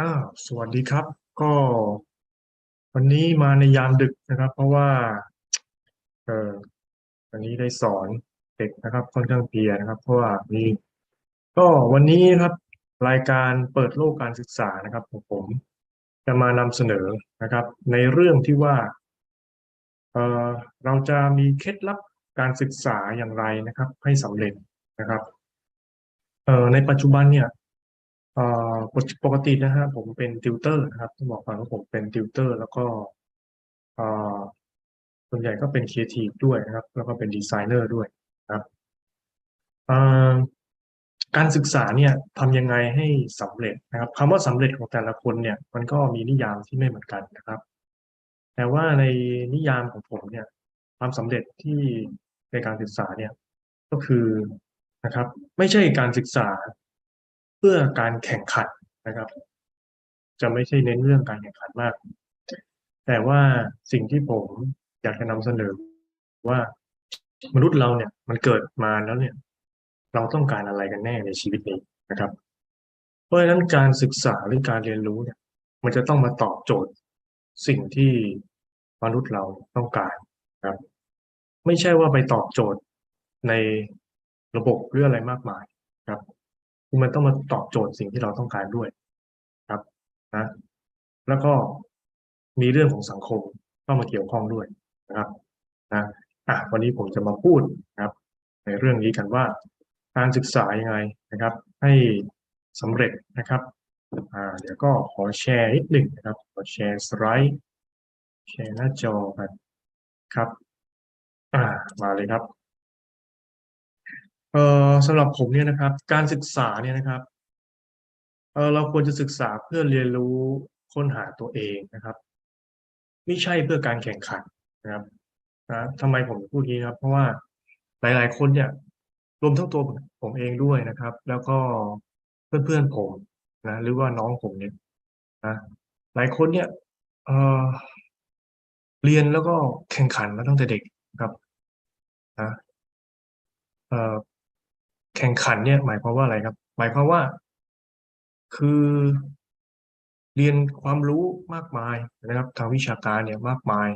อ้าวสวัสดีครับ ก็วันนี้มาในยามดึกนะครับ เพราะว่า เออวันนี้ได้สอนเด็กนะครับค่อนข้างเพียนะครับ เพราะว่ามีก็วันนี้ครับ รายการเปิดโลกการศึกษานะครับของผมจะมานำเสนอนะครับ ในเรื่องที่ว่า เออเราจะมีเคล็ดลับการศึกษาอย่างไรนะครับ ให้สำเร็จนะครับ เอ่อในปัจจุบันเนี่ย ปกตินะฮะผมเป็นติวเตอร์นะครับต้องบอกก่อนว่าผมเป็นติวเตอร์ แล้วก็ส่วนใหญ่ก็เป็นครีเอทีฟด้วยนะครับ แล้วก็เป็นดีไซเนอร์ด้วยนะครับการศึกษาเนี่ยทำยังไงให้สำเร็จนะครับคำว่าสำเร็จของแต่ละคนเนี่ยมันก็มีนิยามที่ไม่เหมือนกันนะครับ แต่ว่าในนิยามของผมเนี่ยความสำเร็จที่ในการศึกษาเนี่ยก็คือนะครับ ไม่ใช่การศึกษา พื่อการแข่งขันนะครับ จะไม่ใช่เน้นเรื่องการแข่งขันมาก แต่ว่าสิ่งที่ผมอยากจะนำเสนอว่ามนุษย์เราเนี่ย มันเกิดมาแล้วเนี่ย เราต้องการอะไรกันแน่ในชีวิตนี้นะครับ เพราะฉะนั้นการศึกษาหรือการเรียนรู้เนี่ย มันจะต้องมาตอบโจทย์สิ่งที่มนุษย์เราต้องการครับ ไม่ใช่ว่าไปตอบโจทย์ในระบบหรืออะไรมากมายครับ มันต้องมาตอบโจทย์สิ่งที่เราต้องการด้วยครับนะแล้วก็มีเรื่องของสังคมเข้ามาเกี่ยวข้องด้วยนะครับนะอะวันนี้ผมจะมาพูดนะครับ ในเรื่องนี้กันว่าการศึกษายังไงนะครับ ให้สำเร็จนะครับอ่าเดี๋ยวก็ขอแชร์นิดหนึ่งนะครับ ขอแชร์สไลด์แชร์หน้าจอกันครับ อ่ามาเลยครับ เอ่อสำหรับผมเนี่ยนะครับ การศึกษาเนี่ยนะครับเออเราควรจะศึกษาเพื่อเรียนรู้ค้นหาตัวเองนะครับ ไม่ใช่เพื่อการแข่งขันนะครับนะทำไมผมพูดงี้ครับเพราะว่าหลาย ๆ คนเนี่ยรวมทั้งตัวผมเองด้วยนะครับ แล้วก็เพื่อนๆผมนะหรือว่าน้องผมเนี่ยนะหลายคนเนี่ยเออเรียนแล้วก็แข่งขันมาตั้งแต่เด็กครับนะเอ่อ แข่งขันเนี่ยหมายความว่าอะไรครับ หมายความว่า คือเรียนความรู้มากมายนะครับทางวิชาการเนี่ยมากมาย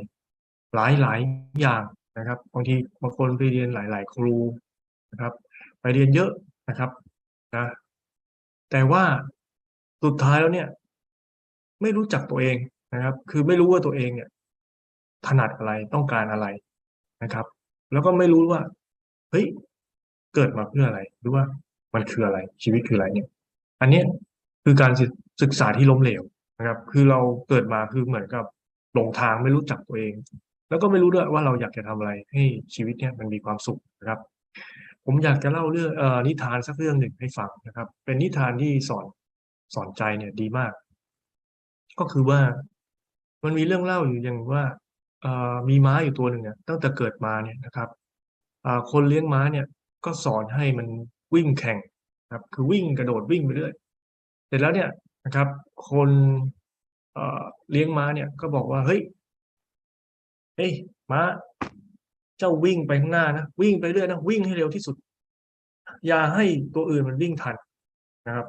หลายหลายอย่างนะครับบางทีบางคนไปเรียนหลาย ๆ ครูนะครับ ไปเรียนเยอะนะครับนะแต่ว่าสุดท้ายแล้วเนี่ย ไม่รู้จักตัวเองนะครับ คือไม่รู้ว่าตัวเองเนี่ย ถนัดอะไรต้องการอะไรนะครับ แล้วก็ไม่รู้ว่าเฮ้ย เกิดมาเพื่ออะไรหรือว่ามันคืออะไรชีวิตคืออะไรเนี่ย อันนี้คือการศึกษาที่ล้มเหลวนะครับ คือเราเกิดมาคือเหมือนกับหลงทางไม่รู้จักตัวเอง แล้วก็ไม่รู้ด้วยว่าเราอยากจะทำอะไรให้ชีวิตเนี่ยมันมีความสุขนะครับ ผมอยากจะเล่าเรื่องอนิทานสักเรื่องหนึ่งให้ฟังนะครับ เป็นนิทานที่สอนสอนใจเนี่ยดีมาก ก็คือว่ามันมีเรื่องเล่าอยู่อย่างว่ามีม้าอยู่ตัวหนึ่งเนี่ยตั้งแต่เกิดมาเนี่ยนะครับคนเลี้ยงม้าเนี่ย ก็สอนให้มันวิ่งแข่งครับคือวิ่งกระโดดวิ่งไปเรื่อยเสร็จแล้วเนี่ยนะครับ คนเเลี้ยงม้าเนี่ยก็บอกว่าเฮ้ยเฮ้ยม้า เจ้าวิ่งไปข้างหน้านะวิ่งไปเรื่อยนะวิ่งให้เร็วที่สุด อย่าให้ตัวอื่นมันวิ่งทันนะครับ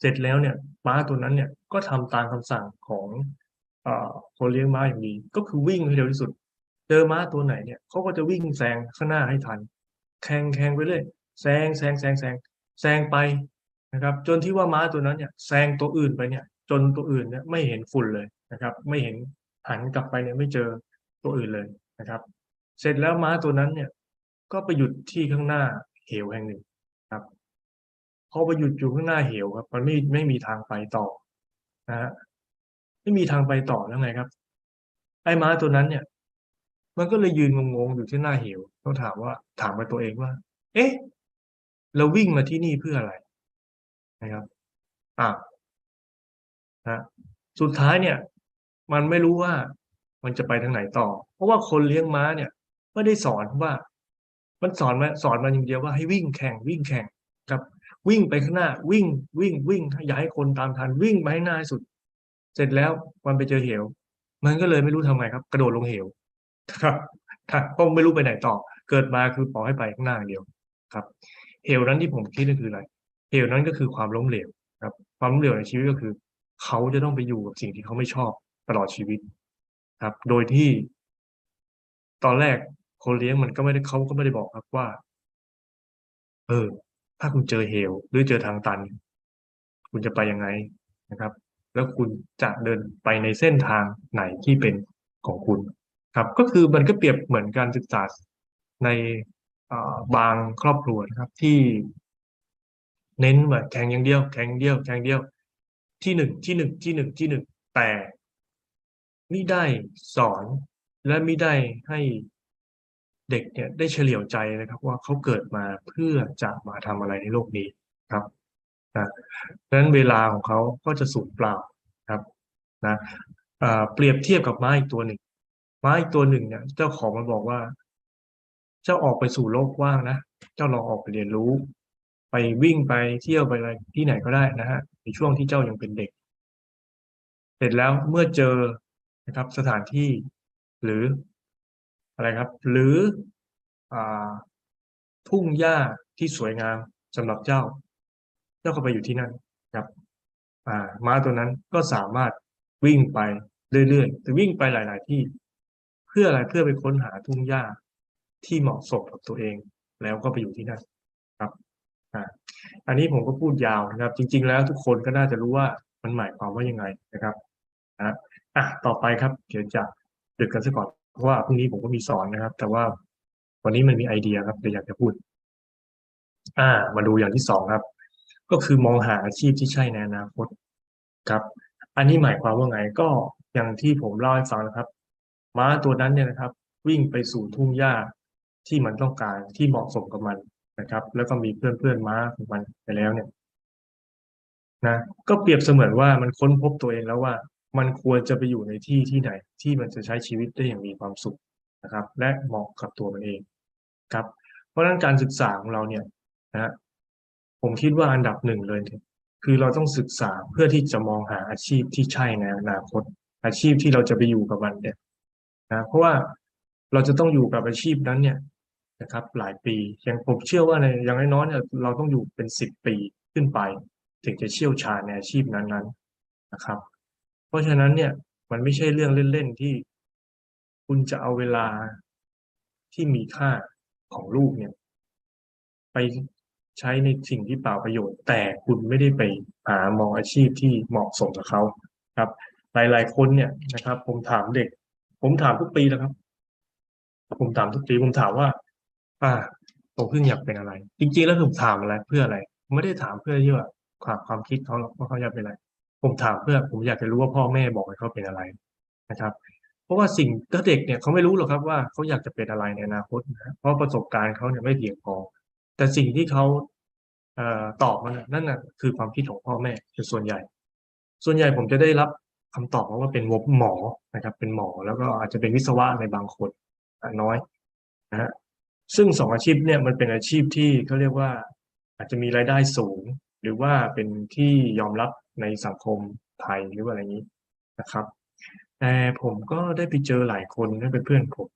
เสร็จแล้วเนี่ยม้าตัวนั้นเนี่ยก็ทำตามคำสั่งของอคนเลี้ยงม้าอย่างดี ก็คือวิ่งให้เร็วที่สุด เจอม้าตัวไหนเนี่ยเขาก็จะวิ่งแซงข้างหน้าให้ทัน แข่งแข่งไปเรื่อยแซงแซงแซงแซงแซงไปนะครับ จนที่ว่าม้าตัวนั้นเนี่ยแซงตัวอื่นไปเนี่ย จนตัวอื่นเนี่ยไม่เห็นฝุ่นเลยนะครับ ไม่เห็นหันกลับไปเนี่ยไม่เจอตัวอื่นเลยนะครับ เสร็จแล้วม้าตัวนั้นเนี่ย ก็ไปหยุดที่ข้างหน้าเหวแห่งหนึ่งครับพอไปหยุดอยู่ข้างหน้าเหวครับ มันไม่ไม่มีทางไปต่อนะฮะไม่มีทางไปต่อแล้วไงครับไอ้ม้าตัวนั้นเนี่ย มันก็เลยยืนงงๆอยู่ที่หน้าเหวต้องถามว่าถามกับตัวเองว่า เอ๊ะเราวิ่งมาที่นี่เพื่ออะไรนะครับอ่านะสุดท้ายเนี่ย มันไม่รู้ว่ามันจะไปทางไหนต่อ เพราะว่าคนเลี้ยงม้าเนี่ยไม่ได้สอนว่า มันสอนมาสอนมาอย่างเดียวว่าให้วิ่งแข่งวิ่งแข่งครับวิ่งไปข้างหน้า วิ่งวิ่งวิ่งอย่าให้คนตามทันวิ่งไปให้หน้าสุด เสร็จแล้วมันไปเจอเหว มันก็เลยไม่รู้ทำไงครับ กระโดดลงเหว ครับเพราะไม่รู้ไปไหนต่อ เกิดมาคือปล่อยให้ไปข้างหน้าอย่างเดียวครับเหวนั้นที่ผมคิดก็คืออะไรเหวนั้นก็คือความล้มเหลวครับ ความล้มเหลวในชีวิตก็คือ เขาจะต้องไปอยู่กับสิ่งที่เขาไม่ชอบตลอดชีวิต ครับ โดยที่ ตอนแรกคนเลี้ยงมันก็ไม่ได้เขาก็ไม่ได้บอกครับว่า เออ ถ้าคุณเจอเหว หรือเจอทางตัน คุณจะไปยังไงนะครับ แล้วคุณจะเดินไปในเส้นทางไหนที่เป็นของคุณ ครับก็คือมันก็เปรียบเหมือนการศึกษาในบางครอบครัวนะครับที่เน้นว่าแข่งอย่างเดียว แข่งเดียวแข่งเดียวที่หนึ่งที่หนึ่งที่หนึ่งที่หนึ่งแต่ไม่ได้สอนและไม่ได้ให้เด็กเนี่ยได้เฉลียวใจนะครับ ว่าเขาเกิดมาเพื่อจะมาทำอะไรในโลกนี้ครับนะดังนั้นเวลาของเขาก็จะสูญเปล่าครับนะเปรียบเทียบกับม้าอีกตัวหนึ่ง ม้าอีกตัวหนึ่งเนี่ย เจ้าของมันบอกว่า เจ้าออกไปสู่โลกกว้างนะเจ้าลองออกไปเรียนรู้ ไปวิ่งไปเที่ยวไปอะไรที่ไหนก็ได้นะฮะในช่วงที่เจ้ายังเป็นเด็ก เสร็จแล้วเมื่อเจอนะครับสถานที่หรืออะไรครับ หรืออ่าทุ่งหญ้าที่สวยงามสำหรับเจ้า เจ้าก็ไปอยู่ที่นั่นครับอ่าม้าตัวนั้นก็สามารถวิ่งไปเรื่อยๆแต่วิ่งไปหลาย ๆ ที่ พื่ออะไรเพื่อไปค้นหาทุ่งหญ้าที่เหมาะสมกับตัวเอง แล้วก็ไปอยู่ที่นั่นครับอ่าอันนี้ผมก็พูดยาวนะครับ จริง ๆ แล้วทุกคนก็น่าจะรู้ว่ามันหมายความว่ายังไงนะครับนะอะต่อไปครับเดี๋ยวจะดึกกันซะก่อนเพราะว่าพรุ่งนี้ผมก็มีสอนนะครับ แต่ว่าวันนี้มันมีไอเดียครับเดี๋ยวอยากจะพูด อ่า มาดูอย่างที่สองครับ ก็คือมองหาอาชีพที่ใช่ในอนาคตครับ อันนี้หมายความว่าไงก็อย่างที่ผมเล่าให้ฟังนะครับ ม้าตัวนั้นเนี่ยนะครับ วิ่งไปสู่ทุ่งหญ้าที่มันต้องการที่เหมาะสมกับมันนะครับ แล้วก็มีเพื่อนเพื่อนม้าของมันไปแล้วเนี่ยนะก็เปรียบเสมือนว่ามันค้นพบตัวเองแล้วว่า มันควรจะไปอยู่ในที่ที่ไหน ที่มันจะใช้ชีวิตได้อย่างมีความสุขนะครับ และเหมาะกับตัวมันเองครับ เพราะฉะนั้นการศึกษาของเราเนี่ยนะผมคิดว่าอันดับหนึ่งเลยเนี่ยคือเราต้องศึกษาเพื่อที่จะมองหาอาชีพที่ใช่ในอนาคต อาชีพที่เราจะไปอยู่กับมันเนี่ย นะเพราะว่าเราจะต้องอยู่กับอาชีพนั้นเนี่ยนะครับ หลายปีอย่างผมเชื่อว่าในอย่างน้อยๆเนี่ยเราต้องอยู่เป็นสิบปีขึ้นไป ถึงจะเชี่ยวชาญในอาชีพนั้นๆนะครับ เพราะฉะนั้นเนี่ยมันไม่ใช่เรื่องเล่นๆที่ คุณจะเอาเวลาที่มีค่าของลูกเนี่ย ไปใช้ในสิ่งที่เปล่าประโยชน์ แต่คุณไม่ได้ไปหามองอาชีพที่เหมาะสมกับเขาครับ หลายๆคนเนี่ยนะครับ ผมถามเด็ก ผมถามทุกปีแล้วครับ ผมถามทุกปีผมถามว่า อ่าโตขึ้นอยากเป็นอะไร จริงๆแล้วผมถามอะไรเพื่ออะไรผมไม่ได้ถามเพื่อที่ว่าความความคิดเขาว่าเขาอยากเป็นอะไร ผมถามเพื่อ ผมอยากจะรู้ว่าพ่อแม่บอกให้เขาเป็นอะไรนะครับ เพราะว่าสิ่งถ้าเด็กเนี่ยเขาไม่รู้หรอกครับว่าเขาอยากจะเป็นอะไรในอนาคตนะเพราะประสบการณ์เขาเนี่ยไม่เพียงพอแต่สิ่งที่เขาเอ่อตอบมานั่นน่ะคือความคิดของพ่อแม่เป็นส่วนใหญ่ ส่วนใหญ่ผมจะได้รับ คำตอบมาว่าเป็นวบหมอนะครับ เป็นหมอแล้วก็อาจจะเป็นวิศวะในบางคนน้อยนะฮะซึ่งสองอาชีพเนี่ยมันเป็นอาชีพที่เขาเรียกว่า อาจจะมีรายได้สูง หรือว่าเป็นที่ยอมรับในสังคมไทยหรือว่าอะไรนี้นะครับ แต่ผมก็ได้ไปเจอหลายคนนั่นเป็นเพื่อนผม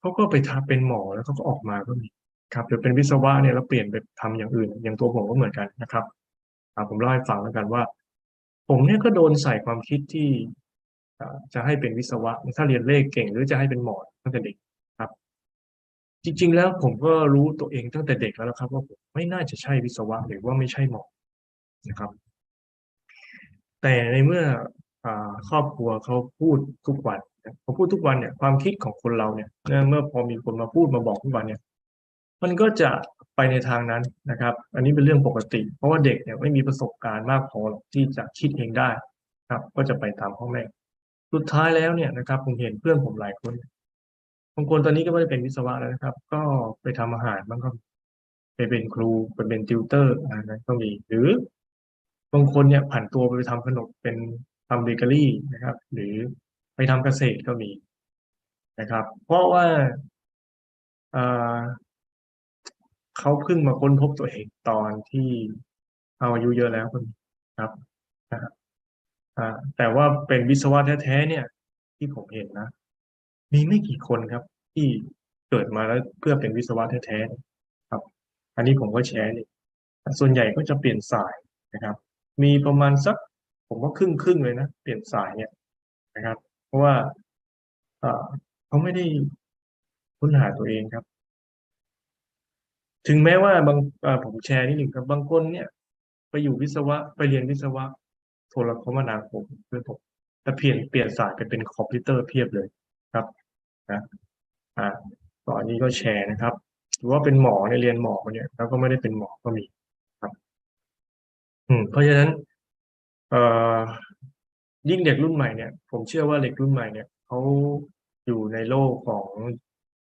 เขาก็ไปทำเป็นหมอแล้วเขาก็ออกมาก็มีครับหรือเป็นวิศวะเนี่ยแล้วเปลี่ยนไปทำอย่างอื่น อย่างตัวผมก็เหมือนกันนะครับผมเล่าให้ฟังแล้วกันว่า ผมเนี่ยก็โดนใส่ความคิดที่จะให้เป็นวิศวะ ถ้าเรียนเลขเก่งหรือจะให้เป็นหมอตั้งแต่เด็กครับ จริง ๆ แล้วผมก็รู้ตัวเองตั้งแต่เด็กแล้วครับ ว่าผมไม่น่าจะใช่วิศวะหรือว่าไม่ใช่หมอนะครับ แต่ในเมื่ออครอบครัวเขาพูดทุกวันเขาพูดทุกวันเนี่ยความคิดของคนเราเนี่ยเมื่อพอมีคนมาพูดมาบอกทุกวันเนี่ย มันก็จะ ไปในทางนั้นนะครับ อันนี้เป็นเรื่องปกติ เพราะว่าเด็กเนี่ยไม่มีประสบการณ์มากพอหรอกที่จะคิดเองได้ครับ ก็จะไปตามพ่อแม่สุดท้ายแล้วเนี่ยนะครับ ผมเห็นเพื่อนผมหลายคนบางคนตอนนี้ก็ไม่ได้เป็นวิศวะแล้วนะครับ ก็ไปทำอาหารบ้างก็ไปเป็นครูไปเป็นติวเตอร์อะไรนั้นก็มีหรือบางคนเนี่ยผันตัวไปทำขนมเป็นทำเบเกอรี่นะครับ หรือไปทำเกษตรก็มีนะครับ เพราะว่า เขาเพิ่งมาค้นพบตัวเองตอนที่เอาอายุเยอะแล้วคนครับนะครับแต่ว่าเป็นวิศวะแท้ๆเนี่ย ที่ผมเห็นนะ มีไม่กี่คนครับ ที่เกิดมาแล้วเพื่อเป็นวิศวะแท้ๆครับ อันนี้ผมก็แชร์นี่ส่วนใหญ่ก็จะเปลี่ยนสายนะครับ มีประมาณสัก ผมว่าครึ่งครึ่งเลยนะ เปลี่ยนสายเนี่ยนะครับ เพราะว่าเขาไม่ได้ค้นหาตัวเองครับ ถึงแม้ว่าบางผมแชร์นิดหนึ่งครับบางคนเนี่ย ไปอยู่วิศวะไปเรียนวิศวะโทรคมนาคมเพื่อนผมแต่เปลี่ยนเปลี่ยนสายไปเป็นคอมพิวเตอร์เพียบเลยครับนะอ่าตอนนี้ก็แชร์นะครับหรือว่าเป็นหมอในยเรียนหมอเนี่ยแล้วก็ไม่ได้เป็นหมอก็มีครับ อืม เพราะฉะนั้น เอ่อยิ่งเด็กรุ่นใหม่เนี่ย ผมเชื่อว่าเด็กรุ่นใหม่เนี่ยเขาอยู่ในโลกของ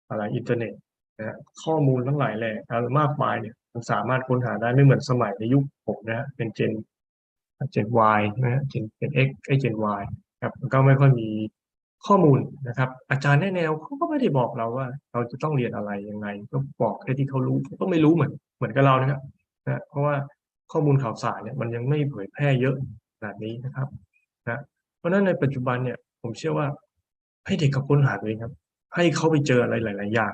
อะไรอินเทอร์เน็ต นะข้อมูลทั้งหลายแหล่อะมากมายเนี่ยมันสามารถค้นหาได้ไม่เหมือนสมัยในยุคผมนะฮะเป็นเจนเจน Y นะฮะเจนเป็น X ไอเจน Y ครับก็ไม่ค่อยมีข้อมูลนะครับ อาจารย์แนแนวเขาก็ไม่ได้บอกเราว่า เราจะต้องเรียนอะไรยังไง ก็บอกแค่ที่เขารู้ก็ไม่รู้เหมือนเหมือนกับเรานะครับนะเพราะว่าข้อมูลข่าวสารเนี่ยมันยังไม่เผยแพร่เยอะขนาดนี้นะครับนะเพราะฉะนั้นในปัจจุบันเนี่ยผมเชื่อว่าให้เด็กเขาค้นหาตัวเองครับ ให้เขาไปเจออะไรหลาย ๆ อย่าง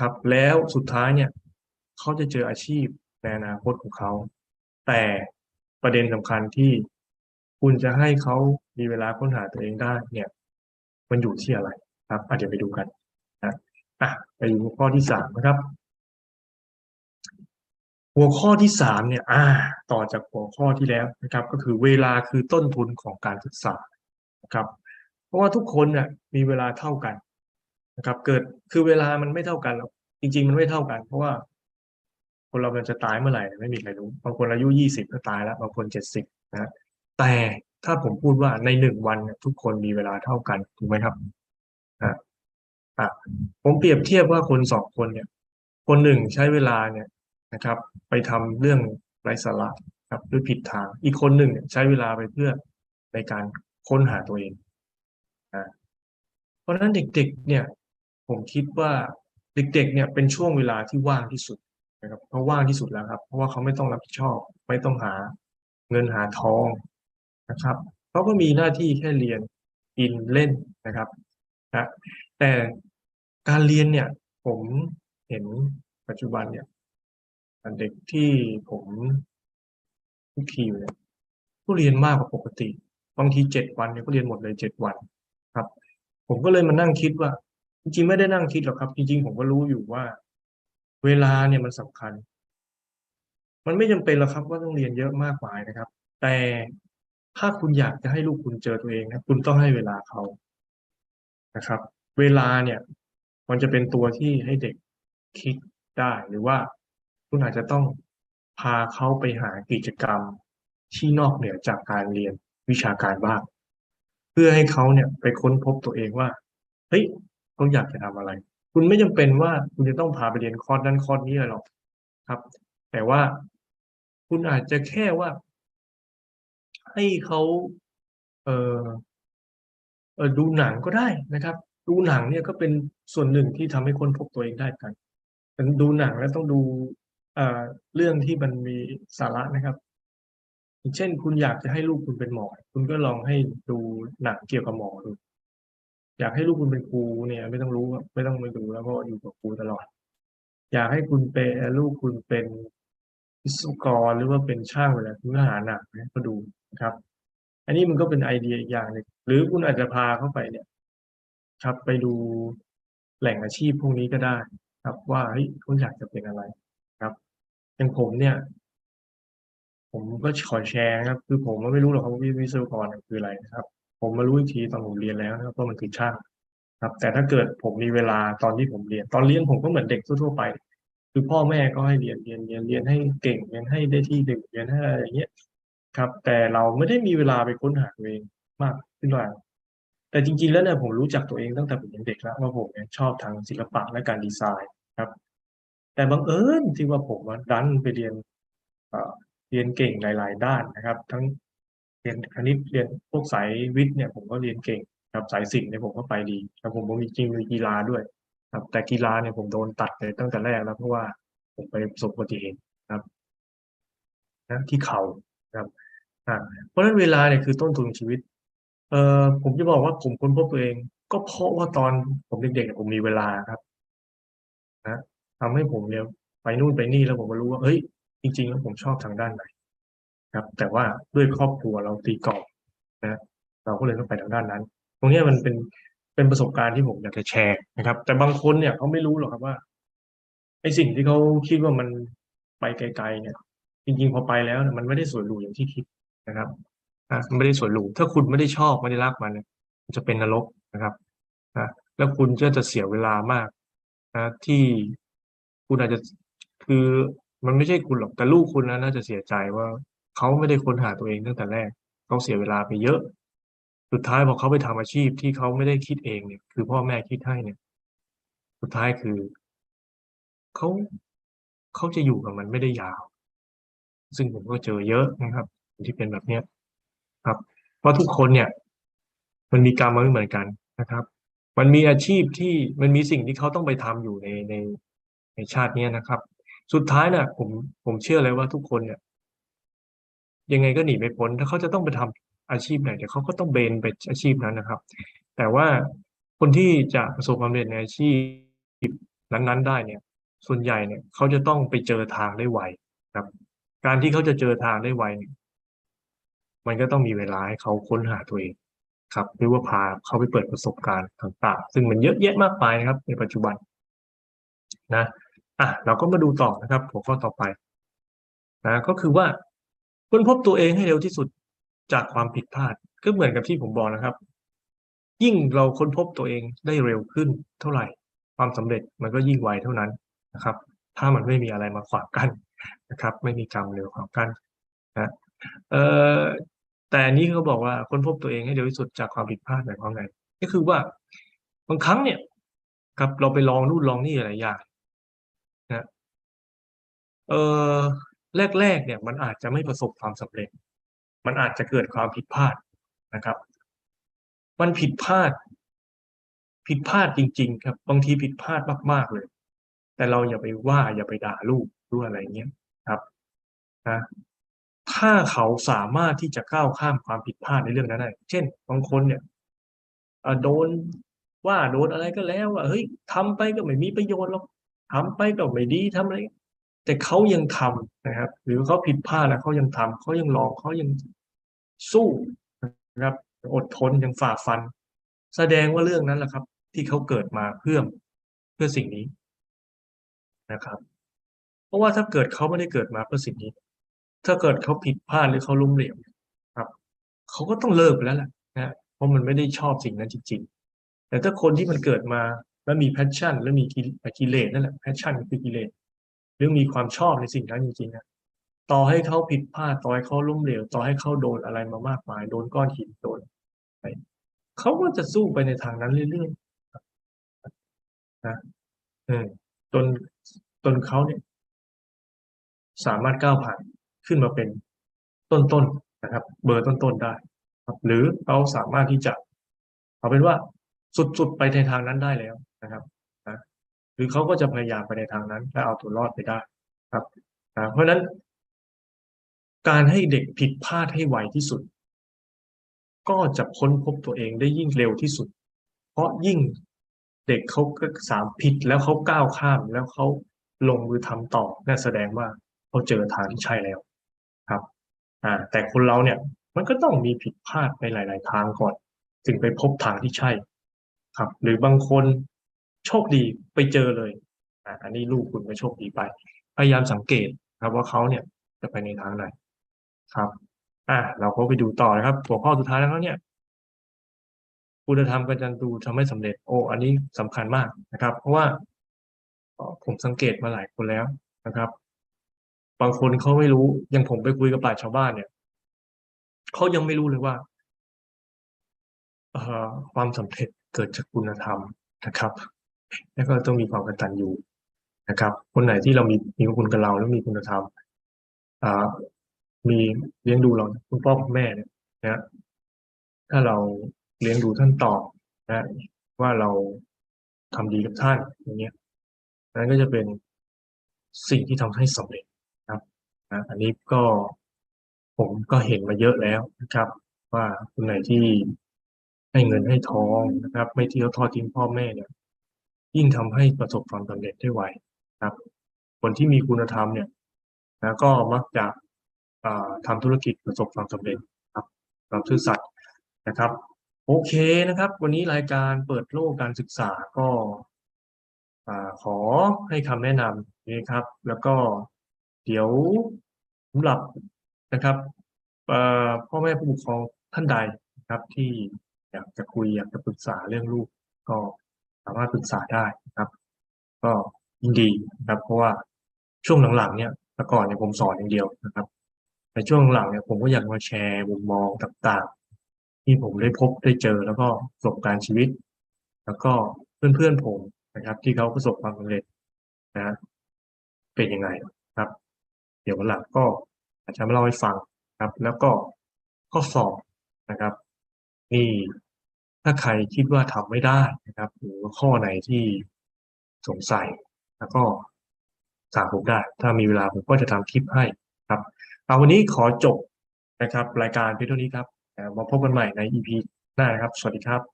ครับแล้วสุดท้ายเนี่ยเขาจะเจออาชีพในอนาคตของเขา แต่ประเด็นสำคัญที่คุณจะให้เขามีเวลาค้นหาตัวเองได้เนี่ย มันอยู่ที่อะไรครับ อาจจะเดียวไปดูกันนะอะไปดูหัวข้อที่สามนะครับ หัวข้อที่สามเนี่ย อ่า ต่อจากหัวข้อที่แล้วนะครับ ก็คือเวลาคือต้นทุนของการศึกษานะครับ เพราะว่าทุกคนเนี่ยมีเวลาเท่ากัน นะครับ เกิดคือเวลามันไม่เท่ากันหรอกจริง ๆ มันไม่เท่ากัน เพราะว่า คนเรามันจะตายเมื่อไหร่ไม่มีใครรู้บางคนอายุยี่สิบก็ตายแล้วบางคนเจ็ดสิบนะแต่ถ้าผมพูดว่าในหนึ่งวันทุกคนมีเวลาเท่ากันถูกไหมครับอะอะผมเปรียบเทียบว่าคนสองคนเนี่ย คนหนึ่งใช้เวลาเนี่ยนะครับ ไปทำเรื่องไร้สาระครับด้วยผิดทาง อีกคนหนึ่งใช้เวลาไปเพื่อในการค้นหาตัวเองอะเพราะฉะนั้นเด็กๆ เนี่ย ผมคิดว่าเด็กๆเนี่ยเป็นช่วงเวลาที่ว่างที่สุดนะครับเพราะว่างที่สุดแล้วครับ เพราะว่าเขาไม่ต้องรับผิดชอบ ไม่ต้องหาเงินหาทองนะครับเขาก็มีหน้าที่แค่เรียนกินเล่นนะครับนะแต่การเรียนเนี่ยผมเห็นปัจจุบันเนี่ยเด็กที่ผมคุกคีเนี่ยก็เรียนมากกว่าปกติบางทีเจ็ดวันเนี่ยก็เรียนหมดเลยเจ็ดวันครับ ผมก็เลยมานั่งคิดว่า จริงๆไม่ได้นั่งคิดหรอกครับ จริง ๆ ผมก็รู้อยู่ว่า เวลาเนี่ยมันสำคัญ มันไม่จำเป็นหรอกครับว่าต้องเรียนเยอะมากมายนะครับ แต่ถ้าคุณอยากจะให้ลูกคุณเจอตัวเองนะคุณต้องให้เวลาเขานะครับ เวลาเนี่ย มันจะเป็นตัวที่ให้เด็กคิดได้หรือว่าคุณอาจจะต้องพาเขาไปหากิจกรรมที่นอกเหนือจากการเรียนวิชาการบ้าง เพื่อให้เขาเนี่ยไปค้นพบตัวเองว่าเฮ้ย เขาอยากจะทำอะไร คุณไม่จำเป็นว่าคุณจะต้องพาไปเรียนคอร์สนั้นคอร์สนี้อะไรหรอกครับ แต่ว่าคุณอาจจะแค่ว่า ให้เขาเออเออดูหนังก็ได้นะครับ ดูหนังเนี่ยก็เป็นส่วนหนึ่งที่ทำให้คนพบตัวเองได้กันแต่ดูหนังแล้วต้องดูเอ่อเรื่องที่มันมีสาระนะครับเช่นคุณอยากจะให้ลูกคุณเป็นหมอ คุณก็ลองให้ดูหนังเกี่ยวกับหมอดู อยากให้ลูกคุณเป็นครูเนี่ย ไม่ต้องรู้ไม่ต้องไปดูแล้วเพราะอยู่กับครูตลอด อยากให้คุณเป็นลูกคุณเป็นวิศวกรหรือว่าเป็นช่างอะไรคุณก็หาหนังให้เขาดูนะครับ อันนี้มันก็เป็นไอเดียอีกอย่างหนึ่งหรือคุณอาจจะพาเข้าไปเนี่ย ครับไปดูแหล่งอาชีพพวกนี้ก็ได้ ครับว่าเฮ้ยคุณอยากจะเป็นอะไรครับอย่างผมเนี่ย ผมก็ขอแชร์ครับ คือผมก็ไม่รู้หรอกครับว่าวิศวกรคืออะไรนะครับ ผมมารู้อีกทีตอนผมเรียนแล้วนะครับว่ามันคือช่างครับ แต่ถ้าเกิดผมมีเวลาตอนที่ผมเรียน ตอนเรียนผมก็เหมือนเด็กทั่วๆไป คือพ่อแม่ก็ให้เรียนเรียนเรียนเรียนให้เก่งเรียนให้ได้ที่หนึ่งเรียนให้อะไรอย่างเงี้ยครับ แต่เราไม่ได้มีเวลาไปค้นหาตัวเองมากขึ้นมาแต่จริงๆ แล้วเนี่ยผมรู้จักตัวเองตั้งแต่ผมยังเด็กแล้วว่าผมเนี่ยชอบทางศิลปะและการดีไซน์ครับ แต่บังเอิญที่ว่าผมดันไปเรียนเรียนเก่งหลาย ๆ ด้านนะครับ ทั้ง เรียนคณิตเรียนพวกสายวิทย์เนี่ยผมก็เรียนเก่งครับสายศิลป์เนี่ยผมก็ไปดีแล้วผมก็มีจริงมีกีฬาด้วย ครับ แต่กีฬาเนี่ยผมโดนตัดเลยตั้งแต่แรกแล้วเพราะว่าผมไปประสบอุบัติเหตุครับนะที่เข่าครับเพราะฉะนั้นเวลาเนี่ยคือต้นทุนชีวิต เอ่อผมจะบอกว่าผมค้นพบตัวเอง ก็เพราะว่าตอนผมเด็กๆผมมีเวลาครับนะทำให้ผมเนี่ยไปนู่นไปนี่แล้วผมก็รู้ว่าเฮ้ยจริงๆแล้วผมชอบทางด้านไหน ครับ แต่ว่าด้วยครอบครัวเราตีกรอบนะเราก็เลยต้องไปทางด้านนั้น ตรงนี้มันเป็นเป็นประสบการณ์ที่ผมอยากจะแชร์นะครับ แต่บางคนเนี่ยเขาไม่รู้หรอกครับว่าไอ้สิ่งที่เขาคิดว่ามันไปไกลๆเนี่ย จริงๆพอไปแล้วมันไม่ได้สวยหรูอย่างที่คิดนะครับอะมันไม่ได้สวยหรูถ้าคุณไม่ได้ชอบไม่ได้รักมันมันจะเป็นนรกนะครับนะแล้วคุณก็จะเสียเวลามากนะที่คุณอาจจะคือมันไม่ใช่คุณหรอกแต่ลูกคุณนะน่าจะเสียใจว่า เขาไม่ได้ค้นหาตัวเองตั้งแต่แรก เขาเสียเวลาไปเยอะ สุดท้ายพอเขาไปทำอาชีพที่เขาไม่ได้คิดเองเนี่ย คือพ่อแม่คิดให้เนี่ย สุดท้ายคือเขาเขาจะอยู่กับมันไม่ได้ยาว ซึ่งผมก็เจอเยอะนะครับ ที่เป็นแบบเนี้ยครับ เพราะทุกคนเนี่ย มันมีกรรมมาไม่เหมือนกันนะครับ มันมีอาชีพที่มันมีสิ่งที่เขาต้องไปทำอยู่ในในในชาติเนี้ยนะครับ สุดท้ายน่ะผมผมเชื่อเลยว่าทุกคนเนี่ย ยังไงก็หนีไม่พ้น ถ้าเขาจะต้องไปทำอาชีพไหนเดี๋ยวเขาก็ต้องเบนไปอาชีพนั้นนะครับ แต่ว่าคนที่จะประสบความสำเร็จในอาชีพนั้นๆ ได้เนี่ย ส่วนใหญ่เนี่ยเขาจะต้องไปเจอทางได้ไวครับ การที่เขาจะเจอทางได้ไวเนี่ยมันก็ต้องมีเวลาให้เขาค้นหาตัวเองครับหรือว่าพาเขาไปเปิดประสบการณ์ต่าง ๆ ซึ่งมันเยอะแยะมากมายนะครับ ในปัจจุบันนะอะเราก็มาดูต่อนะครับหัวข้อต่อไปนะก็คือว่า ค้นพบตัวเองให้เร็วที่สุดจากความผิดพลาด ก็เหมือนกับที่ผมบอกนะครับ ยิ่งเราค้นพบตัวเองได้เร็วขึ้นเท่าไหร่ ความสำเร็จมันก็ยิ่งไวเท่านั้นนะครับ ถ้ามันไม่มีอะไรมาขวางกั้นนะครับ ไม่มีกรรมเร็วขวางกั้นนะเอ่อแต่อันนี้เขาบอกว่าค้นพบตัวเองให้เร็วที่สุดจากความผิดพลาดหมายความไงก็คือว่าบางครั้งเนี่ยครับเราไปลองนู่นลองนี่หลายอย่างนะเออ แรกๆเนี่ยมันอาจจะไม่ประสบความสำเร็จ มันอาจจะเกิดความผิดพลาดนะครับ มันผิดพลาด ผิดพลาดจริง ๆ ครับบางทีผิดพลาดมากๆเลย แต่เราอย่าไปว่าอย่าไปด่าลูกด้วยอะไรเงี้ยครับนะถ้าเขาสามารถที่จะก้าวข้ามความผิดพลาดในเรื่องนั้นได้เช่น บางคนเนี่ยโดนว่าโดนอะไรก็แล้วว่าเฮ้ยทำไปก็ไม่มีประโยชน์หรอกทำไปก็ไม่ดีทำอะไร แต่เขายังทำนะครับ หรือเขาผิดพลาดแล้วเขายังทำเขายังลองเขายังสู้นะครับอดทนยังฝ่าฟัน แสดงว่าเรื่องนั้นแหละครับ ที่เขาเกิดมาเพื่อเพื่อสิ่งนี้นะครับ เพราะว่าถ้าเกิดเขาไม่ได้เกิดมาเพื่อสิ่งนี้ ถ้าเกิดเขาผิดพลาดหรือเขาล้มเหลวครับเขาก็ต้องเลิกไปแล้วแหละนะเพราะมันไม่ได้ชอบสิ่งนั้นจริง ๆ แต่ถ้าคนที่มันเกิดมาแล้วมีแพชชั่น แล้วมีกิเลสนั่นแหละแพชชั่นคือกิเลส หรือมีความชอบในสิ่งนั้นจริงๆนะต่อให้เขาผิดพลาดต่อให้เขาล้มเหลวต่อให้เขาโดนอะไรมามากมาย โดนก้อนหินโดนไปเขาก็จะสู้ไปในทางนั้นเรื่อยๆนะจนจนเขาเนี่ย สามารถก้าวผ่านขึ้นมาเป็นต้นๆนะครับ เบอร์ต้นๆได้ครับ หรือเขาสามารถที่จะเอาเป็นว่าสุดๆไปในทางนั้นได้แล้วนะครับ นะหรือเขาก็จะพยายามไปในทางนั้นและเอาตัวรอดไปได้ครับนะเพราะฉะนั้น การให้เด็กผิดพลาดให้ไวที่สุด ก็จะค้นพบตัวเองได้ยิ่งเร็วที่สุด เพราะยิ่งเด็กเขาก็สามผิดแล้วเขาก้าวข้ามแล้วเขาลงมือทำต่อนั่นแสดงว่าเขาเจอทางที่ใช่แล้วครับอ่าแต่คนเราเนี่ยมันก็ต้องมีผิดพลาดในหลาย ๆ ทางก่อน ถึงไปพบทางที่ใช่ ครับ หรือบางคน โชคดีไปเจอเลยอันนี้ลูกคุณก็โชคดีไป พยายามสังเกตครับว่าเขาเนี่ยจะไปในทางไหนครับ อ่าเราก็ไปดูต่อนะครับ หัวข้อสุดท้ายแล้วเนี่ยคุณธรรมกันจันดูทำให้สำเร็จโอ้อันนี้สำคัญมากนะครับ เพราะว่าผมสังเกตมาหลายคนแล้วนะครับ บางคนเขาไม่รู้อย่างผมไปคุยกับป่าชาวบ้านเนี่ยเขายังไม่รู้เลยว่าความสำเร็จเกิดจากคุณธรรมนะครับ แล้วก็ต้องมีความกตัญญูนะครับ คนไหนที่เรามีมีคุณกับเราแล้วมีคุณธรรมอ่ามีเลี้ยงดูเราคุณพ่อคุณแม่เนี่ยนะถ้าเราเลี้ยงดูท่านตอบนะว่าเราทำดีกับท่านอย่างเงี้ยนั้นก็จะเป็นสิ่งที่ทำให้สำเร็จครับนะอันนี้ก็ผมก็เห็นมาเยอะแล้วนะครับ ว่าคนไหนที่ให้เงินให้ทองนะครับ ไม่เที่ยวทอดทิ้งพ่อแม่เนี่ย ยิ่งทำให้ประสบความสำเร็จได้ไวครับ คนที่มีคุณธรรมเนี่ยนะก็มักจะอ่าทำธุรกิจประสบความสำเร็จครับเราซื่อสัตย์นะครับ โอเคนะครับ วันนี้รายการเปิดโลกการศึกษาก็อ่าขอให้คำแนะนำนี้ครับ แล้วก็เดี๋ยวสำหรับนะครับพ่อแม่ผู้ปกครองท่านใดนะครับที่อยากจะคุยอยากจะปรึกษาเรื่องลูกก็ สามารถปรึกษาได้นะครับ ก็ยินดีนะครับ เพราะว่าช่วงหลังๆเนี่ยแต่ก่อนเนี่ยผมสอนอย่างเดียวนะครับในช่วงหลังเนี่ยผมก็อยากมาแชร์มุมมองต่างๆ ที่ผมได้พบได้เจอแล้วก็ประสบการณ์ชีวิต แล้วก็เพื่อนๆผมนะครับ ที่เขาประสบความสำเร็จนะเป็นยังไงครับ เดี๋ยววันหลังก็อาจจะมาเล่าให้ฟังครับ แล้วก็ข้อสอบนะครับ นี่ ถ้าใครคิดว่าทำไม่ได้นะครับ หรือข้อไหนที่สงสัย แล้วก็ถามผมได้ ถ้ามีเวลาผมก็จะทำคลิปให้ครับเอาวันนี้ขอจบนะครับ รายการเพียงเท่านี้ครับ มาพบกันใหม่ใน EP หน้านะครับ สวัสดีครับ